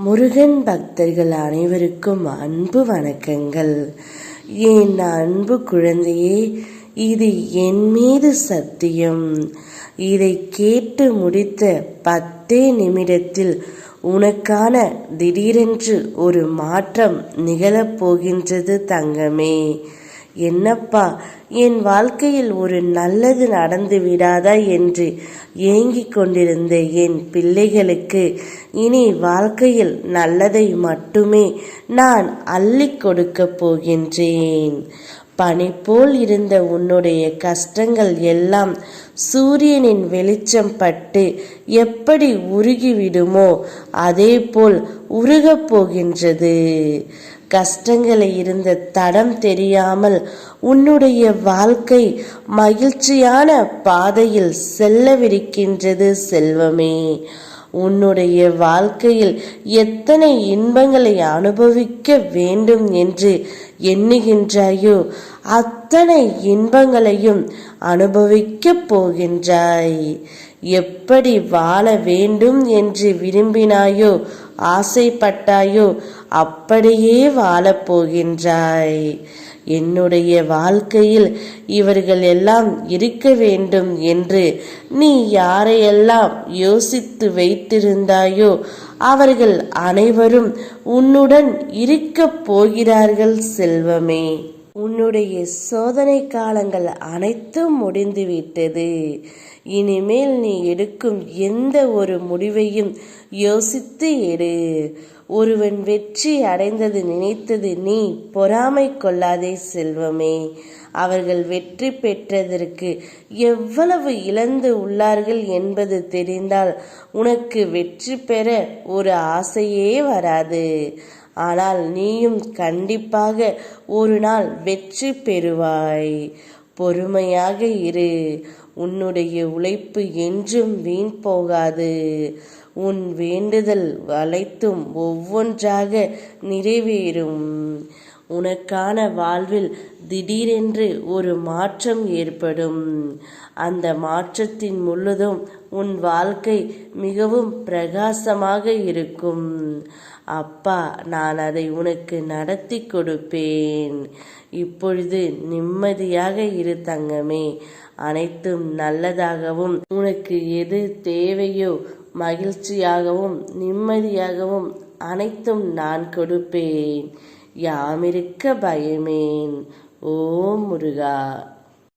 முருகன் பக்தர்கள் அனைவருக்கும் அன்பு வணக்கங்கள். என் அன்பு குழந்தையே இது என் மீது சத்தியம். இதை கேட்டு முடித்த பத்தே நிமிடத்தில் உனக்கான திடீரென்று ஒரு மாற்றம் நிகழப்போகின்றது தங்கமே. என்னப்பா என் வாழ்க்கையில் ஒரு நல்லது நடந்து விடாதா என்று ஏங்கிக் கொண்டிருந்த என் பிள்ளைகளுக்கு இனி வாழ்க்கையில் நல்லதை மட்டுமே நான் அள்ளிக் கொடுக்கப் போகின்றேன். பனி போல் இருந்த உன்னுடைய கஷ்டங்கள் எல்லாம் சூரியனின் வெளிச்சம் பட்டு எப்படி உருகிவிடுமோ அதே போல் உருகப் போகின்றது. கஷ்டங்களை இருந்த தடம் தெரியாமல் உன்னுடைய வாழ்க்கை மகிழ்ச்சியான பாதையில் செல்லவிருக்கின்றது செல்வமே. உன்னுடைய வாழ்க்கையில் எத்தனை இன்பங்களை அனுபவிக்க வேண்டும் என்று எண்ணுகின்றாயோ அத்தனை இன்பங்களையும் அனுபவிக்கப் போகின்றாய். எப்படி வாழ வேண்டும் என்று விரும்பினாயோ ஆசைப்பட்டாயோ அப்படியே வாழப்போகின்றாய் என்னுடைய வாழ்க்கையில் இவர்கள் எல்லாம் இருக்க வேண்டும் என்று நீ யாரையெல்லாம் யோசித்து வைத்திருந்தாயோ அவர்கள் அனைவரும் உன்னுடன் இருக்கப் போகிறார்கள் செல்வமே. உன்னுடைய சோதனை காலங்கள் அனைத்தும் முடிந்துவிட்டது. இனிமேல் நீ எடுக்கும் எந்த ஒரு முடிவையும் யோசித்து எடு. ஒருவன் வெற்றி அடைந்தது நினைத்தது நீ பொறாமை கொள்ளாதே செல்வமே. அவர்கள் வெற்றி பெற்றதற்கு எவ்வளவு இழந்து உள்ளார்கள் என்பது தெரிந்தால் உனக்கு வெற்றி பெற ஒரு ஆசையே வராது. ஆனால் நீயும் கண்டிப்பாக ஒரு நாள் வெற்றி பெறுவாய். பொறுமையாக இரு. உன்னுடைய உழைப்பு என்றும் வீண் போகாது. உன் வேண்டுதல் அனைத்தும் ஒவ்வொன்றாக நிறைவேறும். உனக்கான வாழ்வில் திடீரென்று ஒரு மாற்றம் ஏற்படும். அந்த மாற்றத்தின் முழுதும் உன் வாழ்க்கை மிகவும் பிரகாசமாக இருக்கும். அப்பா நான் அதை உனக்கு நடத்தி கொடுப்பேன். இப்பொழுது நிம்மதியாக இரு தங்கமே. அனைத்தும் நல்லதாகவும் உனக்கு எது தேவையோ மகிழ்ச்சியாகவும் நிம்மதியாகவும் அனைத்தும் நான் கொடுப்பேன். யாமிருக்க பயமேன். ஓம் முருகா.